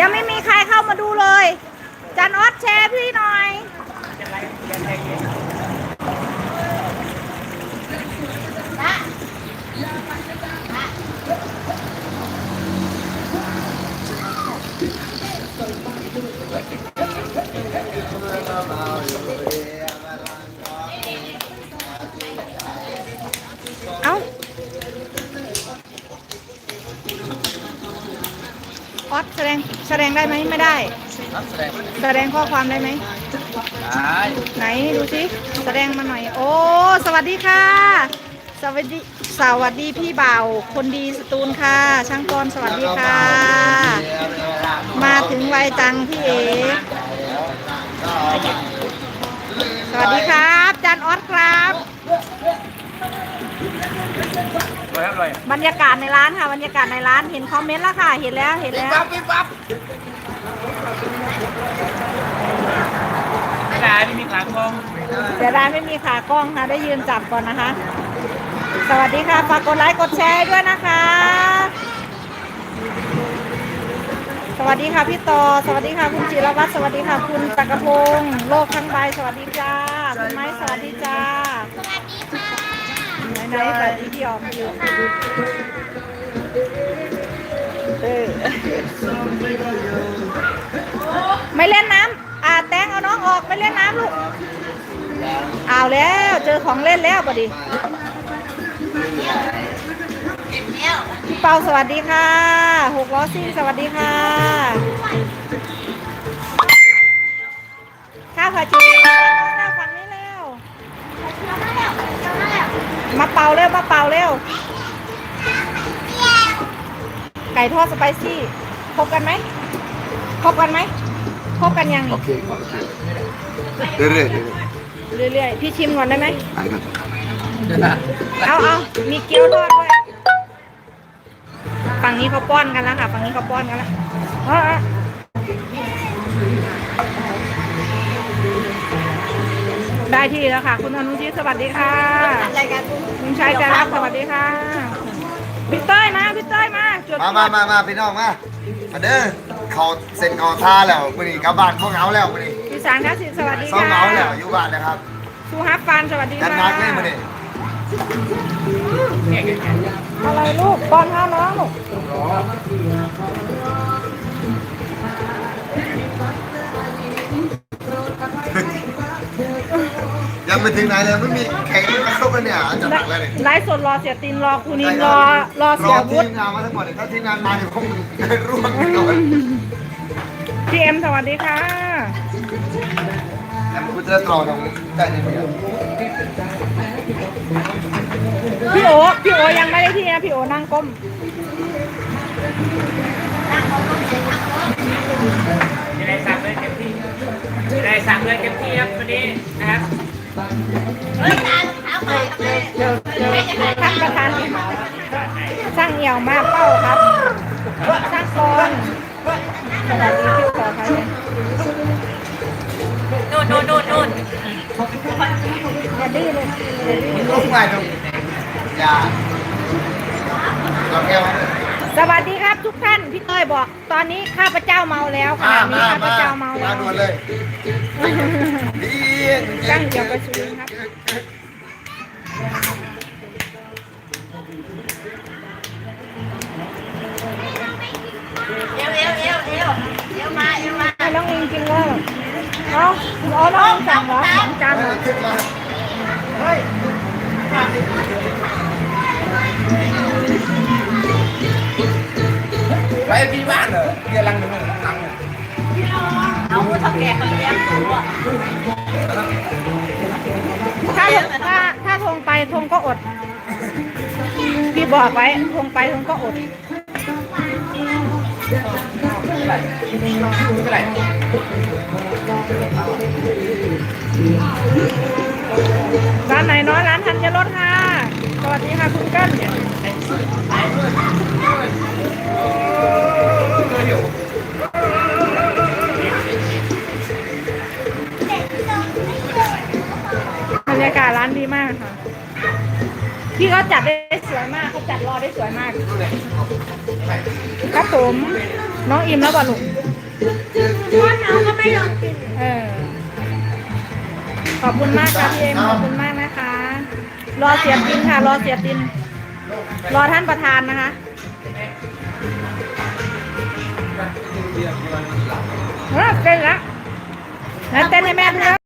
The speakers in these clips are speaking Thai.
ยังไม่มีใครเข้ามาดูเลยจันออสแชร์พี่หน่อย ออสแสดงแสดงได้ไหมไม่ได้แสดงแสดงข้อความได้ไหม ได้ไหนดูสิแสดงมาหน่อย โอ้ สวัสดีค่ะ สวัสดีสวัสดีพี่บ่าวคนดีสตูลค่ะ ช่างกรสวัสดีค่ะ มาถึงไวจังพี่เอกสวัสดีครับจันออสครับ รวยครับรวยบรรยากาศในร้านค่ะ บรรยากาศในร้านเห็นคอมเมนต์แล้วค่ะ เห็นแล้วเห็นแล้วปั๊บปิ๊บปั๊บไม่ได้ไม่มีขากองเสียดายไม่มีขากล้องค่ะ ได้ยืนจับก่อนนะคะ สวัสดีค่ะฝากกดไลค์กดแชร์ด้วยนะคะ สวัสดีค่ะพี่ต่อสวัสดีค่ะคุณจิรวัตรสวัสดีค่ะ คุณจักรพงศ์โลกทั้งใบสวัสดีจ้าคุณไม้สวัสดีจ้าสวัสดีค่ะ ไหนๆสวัสดีพี่ออมอยู่เออไม่เล่นน้ำอาแตงเอาน้องออกไม่เล่นน้ำลูกเอาแล้วเจอของเล่นแล้วพอดีพี่เปาสวัสดีค่ะหกล้อซิ่งสวัสดีค่ะข้าวผัดจีนข้าวฝั่งนี้เร็ว มาเป่าเร็วมาเป่าเร็ว ไก่ทอดสไปซี่พบกันไหมพบกันไหมพบกันยังโอเคโอเคเรื่อยเรื่อยเรื่อยพี่ชิมก่อนได้ไหมไเอาเอามีเกี๊ยวทอดด้วยฝั่งนี้เขาป้อนกันแล้วค่ะฝั่งนี้เขาป้อนกันแล้ว ได้ที่แล้วค่ะ คุณอนุชิตสวัสดีค่ะคุณชัยจารักสวัสดีค่ะพี่เต้ยมาพี่เต้ยมาจดมามามามาพี่น้องมามาเด้อเขาเซ็นเขาท่าแล้วมื้อนี้กลับบ้านพวกเหงาแล้วมื้อนี้พี่สารคสิทธิ์สวัสดีเศร้าค่ะเหงาแล้วอยู่บ้านนะครับสุฮับฟานสวัสดีกันค่ะนักเลยมื้อนี้อะไรลูกป้อนข้าวน้องลูก ยังไม่ถึงไหนเลยไม่มีแข่งไม่เข้ากันเนี่ยจะหนักแล้วเนี่ยไลฟ์สดรอเสียตินรอครูนินรอรอเสีรยอวุทีฒิมงานมาทั้งหมดเลยถ้าทีมงานมาเนี่ยคงร่วงกันก่อนพี่เอ็มสวัสดีค่ะแต่คุณจะต่อตรงได้เนี่ยพี่โอพี่โอยังไม่ได้ที่นะพี่โอนั่งก้มจะได้สั่งเลยเต็มที่จะได้สั่งเลยเต็มที่ครับวันนี้นะครับเดี๋ยวเดี๋ยว ท่านประธานช่างเหี่ยวมาเป้าครับช่างกรสวัสดีพี่ขอค่ะนู่นนู่นนู่นนู่นอย่าดื้อเลยอย่าดื้อลูกใหม่ตรงอย่าเราแก้ว สวัสดีครับทุกท่านพี่เต้ยบอก ตอนนี้ข้าพเจ้าเมาแล้วขมาณะนี้มาข้าพมาเจ้าเมาแล้มาวด่วนเลยดีช่างเหี่ยวประชุมครับเอวเอวเอวเอวเอวมาเอวมาให้น้องอิงกินเลยเอาเอาน้องสั่งเหรอสองจานเหรอขึ้นมา ไปพี่บ้านเหรอเรียนรังหนึ่งรังเอาผู้ทำแก่คนเลี้ยงหนูอะถ้าถ้าถ้าทงไปทงก็อด พี่บอกไว้ทงไปทงก็อดไม่เป็นไรร้านไหนเนาะร้านทันยรสค่ พี่เขาจัดได้สวยมากเขาจัดรอได้สวยมาก ครับผมน้องอิมแล้วบ่ลูกว่าน้องก็ไม่ลงกินเออ ขอบคุณมากค่ะพี่เอ็มขอบคุณมากนะคะ รอเสียบตินค่ะ รอเสียบติน รอท่านประธานนะคะเออเต้นละงั้นเต้นให้แม่ดูนะ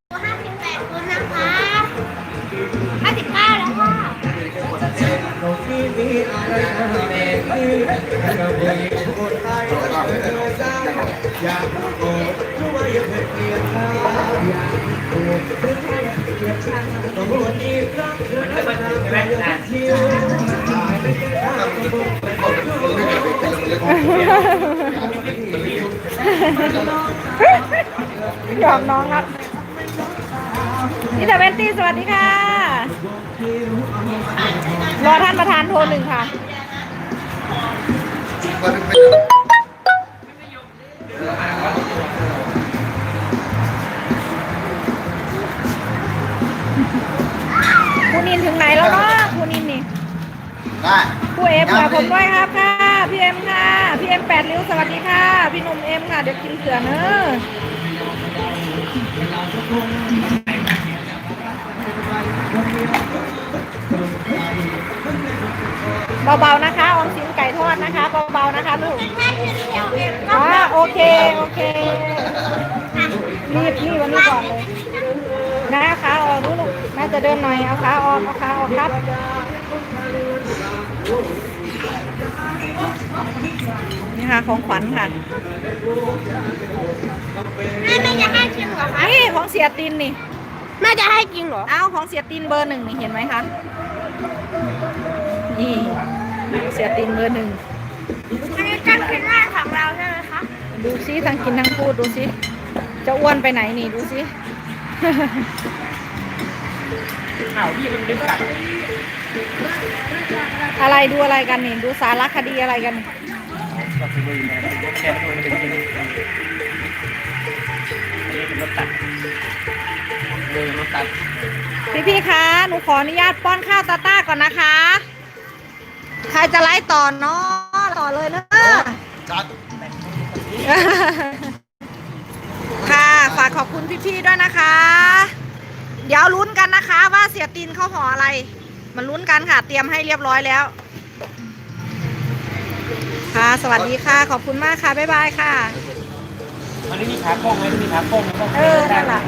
ใช่ไหมอะยอมน้องครับนี่แต่เวนตี้สวัสดีค่ะ รอท่านประธานโทรหนึ่งค่ะมันเป็นครูนินถึงไหนแล้วเนาะครูนินนี่ได้ครูเอ็มค่ะผมด้วยครับค่ะพี่เอ็มค่ะพี่เอ็มแปดริ้วสวัสดีค่ะ พี่หนุ่มเอ็มค่ะเดี๋ยวกินเสือเนอะ เบาๆนะคะออมสินไก่ทอดนะคะเบาๆนะคะลูกแค่กินเดียวเองก็อ่าโอเคโอเครีบรีบวันนี้ก่อนเลยนะขาออกลูกน่าจะเดินหน่อยเอาขาออกเอาขาออกครับนี่ค่ะของขวัญค่ะแม่ไม่จะให้กินเหรอคะนี่ของเสียตินนี่แม่จะให้กินเหรอ เอาของเสียตินเบอร์หนึ่งนี่เห็นไหมคะนี่ เสียตินเบอร์หนึ่งอันนี้การกินแรกของเราใช่ไหมคะ ดูซิทั้งกินทั้งพูดดูซิจะอ้วนไปไหนนี่ดูซิอ้าวพี่มันดึงกัดอะไรดูอะไรกันนี่ดูสารคดีอะไรกันนี่ก็คือมือนะแค่ตัวมันดึงดึงอันนี้เป็นรถตัดมือรถตัดพี่พี่ๆคะ หนูขออนุญาตป้อนข้าวตาต้าก่อนนะคะ ใครจะไลฟ์ต่อเนาะต่อเลยเนอะจัดค่ะ ฝากขอบคุณพี่ๆด้วยนะคะ เดี๋ยวลุ้นกันนะคะ ว่าเสียตินเขาห่ออะไร มันลุ้นกันค่ะ เตรียมให้เรียบร้อยแล้ว ค่ะ สวัสดีค่ะ ขอบคุณมากค่ะ บ๊ายบายค่ะอันนี้มีขาโป้งไหมมีขาโป้งไหม เออนั่นแหละ